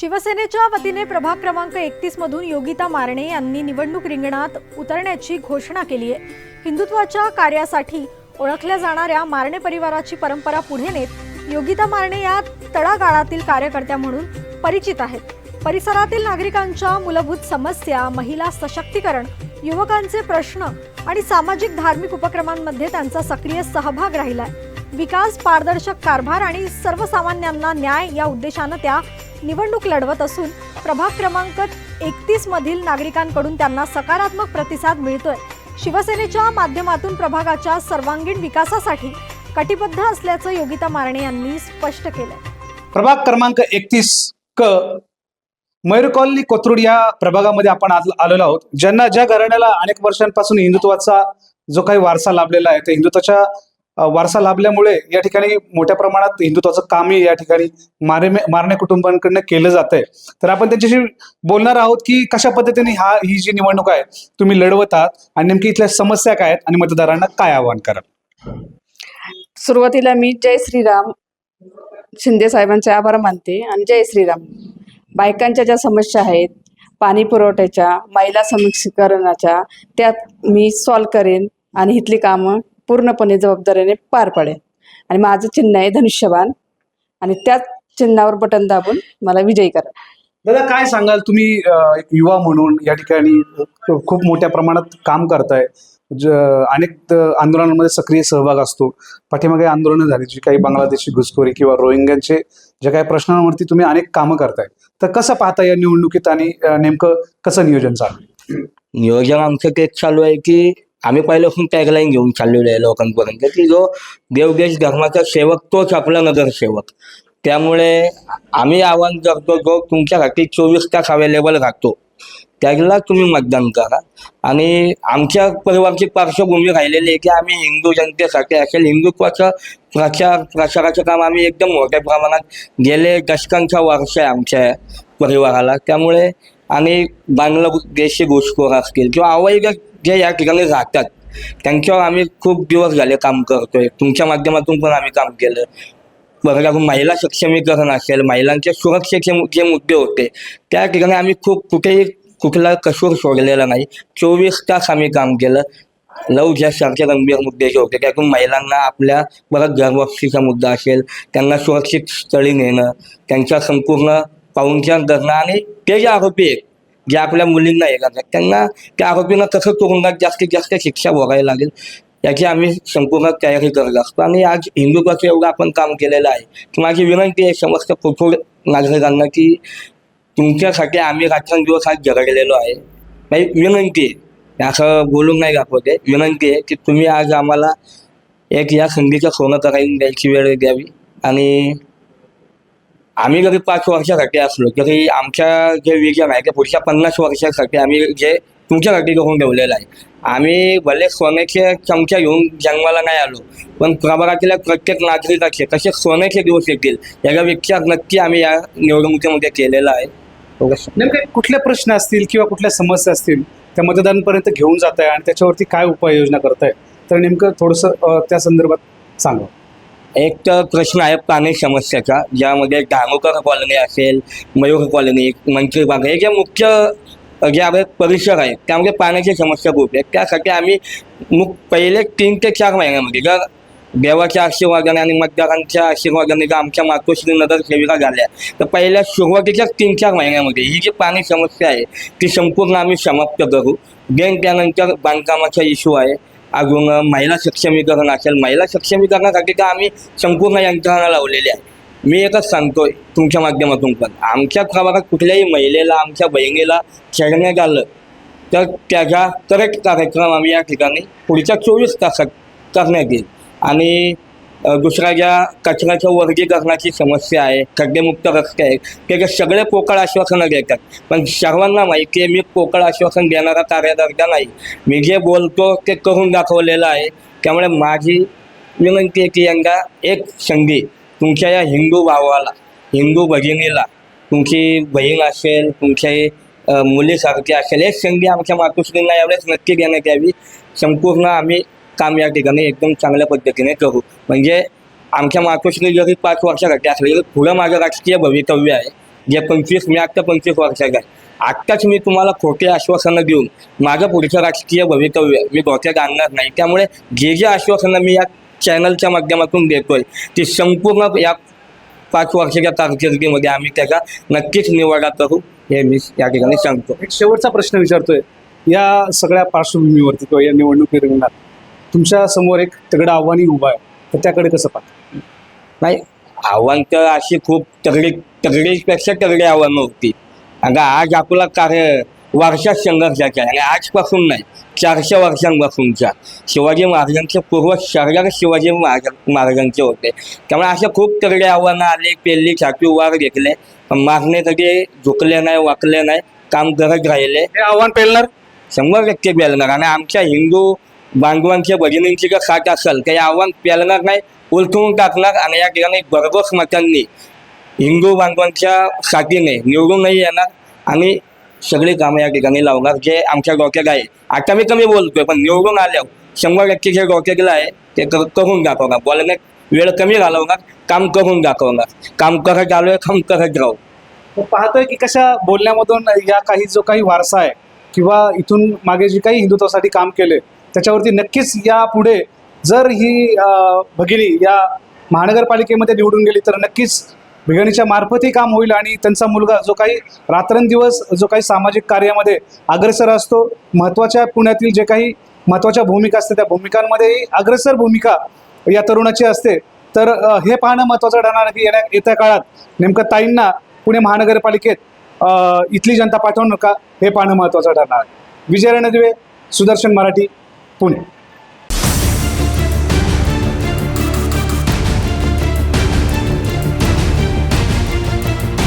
शिवसेनेच्या वतीने प्रभाग क्रमांक एकतीस मधून योगिता मारणे यांनी निवडणूक रिंगणात उतरण्याची घोषणा केली आहे. हिंदुत्वाच्या कार्यासाठी ओळखल्या जाणाऱ्या मारणे परिवाराची परंपरा पुढे नेत योगिता मारणे या तळागाळातील कार्यकर्त्या म्हणून परिचित आहेत. परिसरातील नागरिकांच्या मूलभूत समस्या महिला सशक्तीकरण युवकांचे प्रश्न आणि सामाजिक धार्मिक उपक्रमांमध्ये त्यांचा सक्रिय सहभाग राहिलाय. विकास पारदर्शक कारभार आणि सर्वसामान्यांना न्याय या उद्देशानं त्या निवडणूक लढवत असून प्रभाग क्रमांक एकतीस मधील नागरिकांकडून त्यांना सकारात्मक प्रतिसाद मिळतोय. शिवसेनेच्या माध्यमातून प्रभागाच्या सर्वांगीण विकासासाठी कटिबद्ध असल्याचं योगिता मारणे यांनी स्पष्ट केलं प्रभाग क्रमांक एकतीस क मयूर कॉलनी कोथरूड या प्रभागामध्ये आपण आज आलेलो आहोत. ज्यांना ज्या घराण्याला अनेक वर्षांपासून हिंदुत्वाचा जो काही वारसा लाभलेला आहे त्या हिंदुत्वाच्या वारसा लाभल्यामुळे या ठिकाणी मोठ्या प्रमाणात हिंदुत्वाचं कामही या ठिकाणी मारे मारणे कुटुंबांकडनं केलं जात आहे तर आपण त्यांच्याशी बोलणार आहोत की कशा पद्धतीने हा ही जी निवडणूक आहे तुम्ही लढवत आहात आणि नेमकी इथल्या समस्या काय आहेत आणि मतदारांना काय आवाहन कराल? सुरुवातीला मी जय श्रीराम शिंदे साहेबांचे आभार मानते आणि जय श्रीराम. बायकांच्या ज्या समस्या आहेत पाणी पुरवठ्याच्या महिला समीक्षीकरणाच्या त्यात मी सॉल्व करेन आणि इथली कामं पूर्णपणे जबाबदारीने पार पडेन आणि माझं चिन्ह आहे धनुष्यबाण. आणि त्याच चिन्हावर बटन दाबून मला विजयी करा. दादा काय सांगाल? तुम्ही अ, एक युवा म्हणून या ठिकाणी खूप मोठ्या प्रमाणात काम करताय. ज अनेक त- आंदोलनांमध्ये सक्रिय सहभाग असतो. पाठीमागे आंदोलनं झाली जी काही बांगलादेशी घुसखोरी किंवा रोहिंग्यांचे जे काही प्रश्नांवरती तुम्ही अनेक कामं करताय. तर कसं पाहता या निवडणुकीत आणि अ, नेमकं कसं नियोजन चालू आहे? नियोजन आमचं तेच चालू आहे की आम्ही पहिल्यापासून टॅगलाईन घेऊन चाललेलो आहे लोकांपर्यंत की जो देवदेश धर्माचा सेवक तोच आपला नगरसेवक त्यामुळे आम्ही आवाहन करतो जो तुमच्यासाठी चोवीस तास अवेलेबल राहतो त्याला तुम्ही मतदान करा. आणि आमच्या परिवारची पार्श्वभूमी राहिलेली आहे की आम्ही हिंदू जनतेसाठी असेल हिंदुत्वाचा प्रचार प्रसाराचं काम आम्ही एकदम मोठ्या प्रमाणात गेले दशकांचा वारसा आहे आमच्या परिवाराला. त्यामुळे आणि बांगलादेशी घुसखोर असतील किंवा अवैध जे या ठिकाणी राहतात त्यांच्यावर आम्ही खूप दिवस झाले काम करतोय. तुमच्या माध्यमातून पण आम्ही काम केलं. बघा महिला सक्षमीकरण असेल महिलांच्या सुरक्षेचे जे मुद्दे होते त्या ठिकाणी आम्ही खूप कुठेही कुठला कसूर सोडलेला नाही. चोवीस तास आम्ही काम केलं. लव सारखे गंभीर मुद्दे जे होते त्यातून महिलांना आपल्या परत घरवापसीचा मुद्दा असेल त्यांना सुरक्षित स्थळी नेणं त्यांच्या संपूर्ण पाहुणचार करणं आणि ते जे आरोपी आहेत जे आपल्या मुलींना हे करतात. त्यांना त्या आरोपींना कसं तुरुंगात जास्तीत जास्त शिक्षा भोगायला लागेल. याची आम्ही संपूर्ण तयारी करत असतो. आणि आज हिंदुत्वाचं एवढं आपण काम केलेलं आहे. की माझी विनंती आहे समस्त कठोर नागरिकांना की तुमच्यासाठी आम्ही रात्रंदिवस आज झगडलेलो आहे. म्हणजे विनंती आहे. असं बोलून नाही दाखवते विनंती आहे की तुम्ही आज आम्हाला एक या संधीचं सोनं करायला द्यायची वेळ द्यावी. आणि आम्ही जरी पाच वर्षासाठी असलो तरी आमच्या जे विजन आहे ते पुढच्या पन्नास वर्षासाठी आम्ही जे तुमच्यासाठी करून ठेवलेलं आहे. आम्ही भले सोन्याचे चमच्या घेऊन जन्माला नाही आलो पण प्रभागातल्या प्रत्येक नागरिकाचे कसे सोन्याचे दिवस येतील याचा विचार नक्की आम्ही या निवडणुकीमध्ये केलेला आहे. नेमके कुठले प्रश्न असतील किंवा कुठल्या समस्या असतील त्या मतदारांपर्यंत घेऊन जात आहे आणि त्याच्यावरती काय उपाययोजना करताय तर नेमकं थोडंसं त्या संदर्भात सांगा. एक तर प्रश्न आहे पाणी समस्याचा ज्यामध्ये धामोकर कॉलनी असेल मयूर कॉलनी मंत्री बाग हे जे मुख्य जे आपले परिसर आहेत त्यामध्ये पाण्याची समस्या खूप आहे. त्यासाठी आम्ही मु पहिले तीन ते चार महिन्यामध्ये जर देवाच्या आशीर्वादाने आणि मतदारांच्या आशीर्वादाने जर आमच्या मातोश्री नगरसेविका झाल्या तर पहिल्या सुरुवातीच्याच तीन चार महिन्यामध्ये ही जी पाणी समस्या आहे ती संपूर्ण आम्ही समाप्त करू. देन त्यानंतर बांधकामाचा इश्यू आहे. अजून महिला सक्षमीकरण असेल महिला सक्षमीकरणासाठी तर आम्ही संपूर्ण यंत्रणा लावलेली आहे. मी एकच सांगतोय तुमच्या माध्यमातून पण. आमच्या प्रभागात कुठल्याही महिलेला आमच्या बहिणीला खेळण्यात आलं तर त्याचा करेक्ट कार्यक्रम आम्ही या ठिकाणी पुढच्या चोवीस तासात करण्यात येईल. आणि दुसरा दुसऱ्या ज्या कचऱ्याच्या वर्गीकरणाची समस्या आहे खड्डेमुक्त रस्ते आहेत त्याचे सगळे पोकळ आश्वासनं देतात. पण सर्वांना माहिती आहे मी पोकळ आश्वासन देणारा कार्यकर्ता नाही. मी जे बोलतो ते करून दाखवलेलं आहे. त्यामुळे माझी विनंती आहे की यंदा एक संधी तुमच्या या हिंदू भावाला हिंदू भगिनीला तुमची बहीण असेल तुमच्या मुलीसारखी असेल एक संधी आमच्या मातोश्रींना यावेळेस नक्की देण्यात यावी. संपूर्ण आम्ही काम या ठिकाणी एकदम चांगल्या पद्धतीने करू. म्हणजे आमच्या मातोश्री जरी पाच वर्षासाठी. असले तरी पुढं माझं राजकीय भवितव्य आहे. जे पंचवीस मी आत्ता पंचवीस वर्षाचा आहे. आत्ताच मी तुम्हाला खोटे आश्वासनं देऊन माझं पुढचं राजकीय भवितव्य मी धोक्यात आणणार नाही. त्यामुळे जे जे आश्वासनं मी या चॅनलच्या माध्यमातून देतोय ती संपूर्ण या पाच वर्षाच्या कारकिर्दीमध्ये आम्ही त्याचा नक्कीच निवाडा करू हे मी या ठिकाणी सांगतो. एक शेवटचा प्रश्न विचारतोय. या सगळ्या पार्श्वभूमीवरती किंवा या निवडणूक रिंगणात तुमच्यासमोर एक तगडा आव्हानही उभा आहे. तर त्याकडे कसं पाहता? नाही आव्हान तर अशी खूप तगडी तगडीपेक्षा तगडी आव्हानं होती अगं आज आपला कार्य वर्षात संघर्षाचा आहे आणि आजपासून नाही चारशे वर्षांपासूनच्या शिवाजी महाराजांचे पूर्व शर्यक शिवाजी महाराज महाराजांचे होते. त्यामुळे अशा खूप तगडे आव्हानं आले पेल्ली छापी वार घेतले. पण मारणे कधी झुकले नाही वाकले नाही काम करत राहिले. हे आव्हान पेलणार? शंभर टक्के पेलणार. आणि आमच्या हिंदू बांधवांच्या भगिनींची जर साथ असेल तर हे आव्हान पेलणार नाही उलथवून टाकणार आणि या ठिकाणी भरघोस मतांनी हिंदू बांधवांच्या साथीने निवडूनही येणार आणि सगळी कामं या ठिकाणी लावणार जे आमच्या डोक्यात आहे. आता मी कमी बोलतोय पण निवडून आल्यावर शंभर टक्के जे डोक्यातलं आहे ते करून दाखवणार. बोलण्यात वेळ कमी घालवणार काम करून दाखवणार. काम करत आलोय काम करत राहू. तर पाहतोय की कशा बोलण्यामधून या काही जो काही वारसा आहे किंवा इथून मागे जे काही हिंदुत्वासाठी काम केले त्याच्यावरती नक्कीच या पुढे जर ही भगिनी या महानगरपालिकेमध्ये निवडून गेली तर नक्कीच भिगणीच्या मार्फतही काम होईल आणि त्यांचा मुलगा जो काही रात्रंदिवस जो काही सामाजिक कार्यामध्ये अग्रेसर असतो महत्त्वाच्या पुण्यातील जे काही महत्त्वाच्या भूमिका असते त्या भूमिकांमध्येही अग्रेसर भूमिका या तरुणाची असते. तर हे पाहणं महत्त्वाचं ठरणार की येण्या येत्या काळात नेमकं ताईंना पुणे महानगरपालिकेत इथली जनता पाठवू का हे पाहणं महत्त्वाचं ठरणार आहे. विजय रणदिवे सुदर्शन मराठी. पुणे